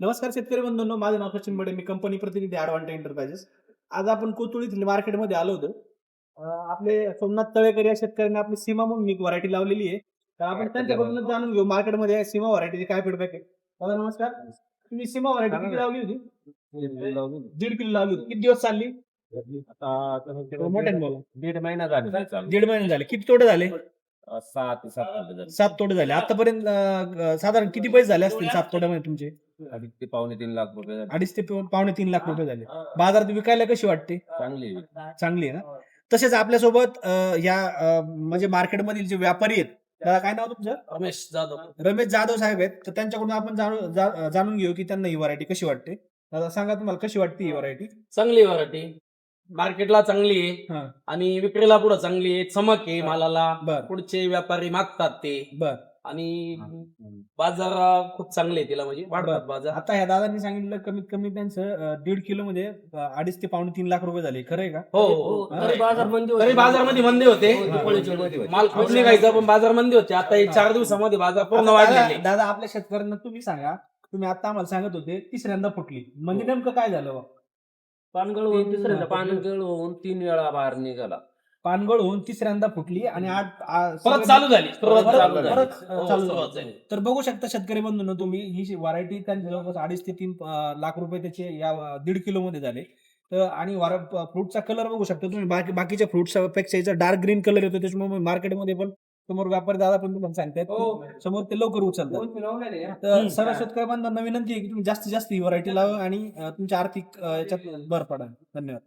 नमस्कार शेतकरी बंधूंनो माझं नाव सचिन बडे मी कंपनी प्रतिनिधी ॲडव्हान्टेज एंटरप्राइजेस आज आपण कोतुळीत मार्केटमध्ये आलो होतो. आपले सोमनाथ तळेकर या शेतकऱ्यांनी आपली सीमा म्हणून एक व्हरायटी लावलेली आहे. तर आपण त्यांच्याकडूनच जाणून घेऊ मार्केटमध्ये सीमा व्हरायटीचे काय फीडबॅक आहे. दादा नमस्कार. तुम्ही सीमा व्हरायटी किती लावली होती? दीड किलो लावली होती. किती दिवस चालली? दीड महिना झाला. चालू? दीड महिने झाले. किती तोडे झाले? सात. सात तोडे झाले. आतापर्यंत साधारण किती पैसे झाले असतील सात तोड्यामध्ये तुमचे? अडीच ते पावणे तीन लाख रुपये झाले. अडीच ते पाव- पावणे तीन लाख रुपये झाले. बाजारात विकायला कशी वाटते? चांगली आहे. चांगली आहे ना? तसेच आपल्यासोबत अं, या अं, म्हणजे मार्केटमधील जे व्यापारी आहेत त्याला काय नाव तुमचं? रमेश जाधव. रमेश जाधव साहेब आहेत. तर त्यांच्याकडून आपण जाणू- जा- जाणून घेऊ की त्यांना ही व्हरायटी कशी वाटते. दादा सांगा तुम्हाला कशी वाटते ही व्हरायटी चांगली व्हरायटी मार्केटला चांगली हा. आहे आणि विक्रीला पुढे चांगली आहे. चमक आहे मालाला. बर. पुढचे व्यापारी मागतात ते. बर. आणि बाजार खूप चांगले आहे तिला म्हणजे वाढतात बाजार. आता ह्या दादांनी सांगितलं कमीत कमी त्यांचं दीड किलो मध्ये अडीच ते पावणे तीन लाख रुपये झाले. खरंय का? हो हो तरी बाजार मंदी तरी बाजारमध्ये मंदी होते. माल खूप निघायचा पण बाजार मंदी होते. आता हे चार दिवसामध्ये बाजार पूर्ण आता वाढलेले. दादा आपल्या शेतकऱ्यांना तुम्ही सांगा. तुम्ही आता आम्हाला सांगत होते तिसऱ्यांदा फुटली. म्हणजे नेमकं काय झालं? बा? पानगळ होऊन तिसऱ्यांदा पानगळ. गळ होऊन तीन वेळा बाहेर निघाला. पानगळ होऊन तिसऱ्यांदा फुटली आणि आठ आ- परत चालू झाली परत- चालू झाली. परत हो, चालू झाली. तर बघू शकता शेतकरी बंधूंनो तुम्ही ही व्हरायटी त्यांच्या जवळपास अडीच ते तीन लाख रुपये त्याचे या दीड किलो मध्ये झाले. तर आणि फ्रूटचा कलर बघू शकता तुम्ही. बाकी बाकीच्या फ्रुट्सपेक्षा याचा डार्क ग्रीन कलर येतो त्याच्यामुळे मार्केटमध्ये पण समोर व्यापारी दादा पण तुम्हाला सांगतायत समोर ते लवकर उचलतात. तर सर्व शेतकरी बांधवांना विनंती आहे की तुम्ही जास्तीत जास्त ही व्हरायटी लावा आणि तुमच्या आर्थिक याच्यात भर पडा. धन्यवाद.